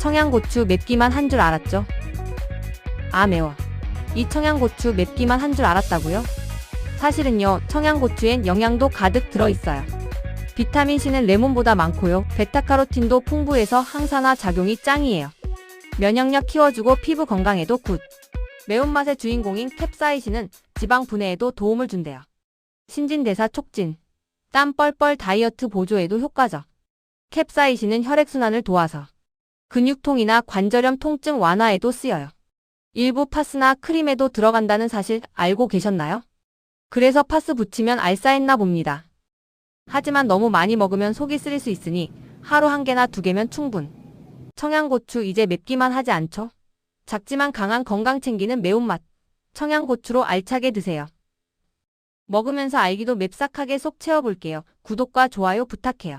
청양고추 맵기만 한 줄 알았죠? 아 매워. 이 청양고추 맵기만 한 줄 알았다고요? 사실은요, 청양고추엔 영양도 가득 들어있어요. 비타민C는 레몬보다 많고요. 베타카로틴도 풍부해서 항산화 작용이 짱이에요. 면역력 키워주고 피부 건강에도 굿. 매운맛의 주인공인 캡사이신은 지방 분해에도 도움을 준대요. 신진대사 촉진. 땀 뻘뻘 다이어트 보조에도 효과적. 캡사이신은 혈액순환을 도와서 근육통이나 관절염 통증 완화에도 쓰여요. 일부 파스나 크림에도 들어간다는 사실 알고 계셨나요? 그래서 파스 붙이면 알싸했나 봅니다. 하지만 너무 많이 먹으면 속이 쓰릴 수 있으니 하루 한 개나 두 개면 충분. 청양고추 이제 맵기만 하지 않죠? 작지만 강한 건강 챙기는 매운맛. 청양고추로 알차게 드세요. 먹으면서 알기도 맵싹하게 속 채워볼게요. 구독과 좋아요 부탁해요.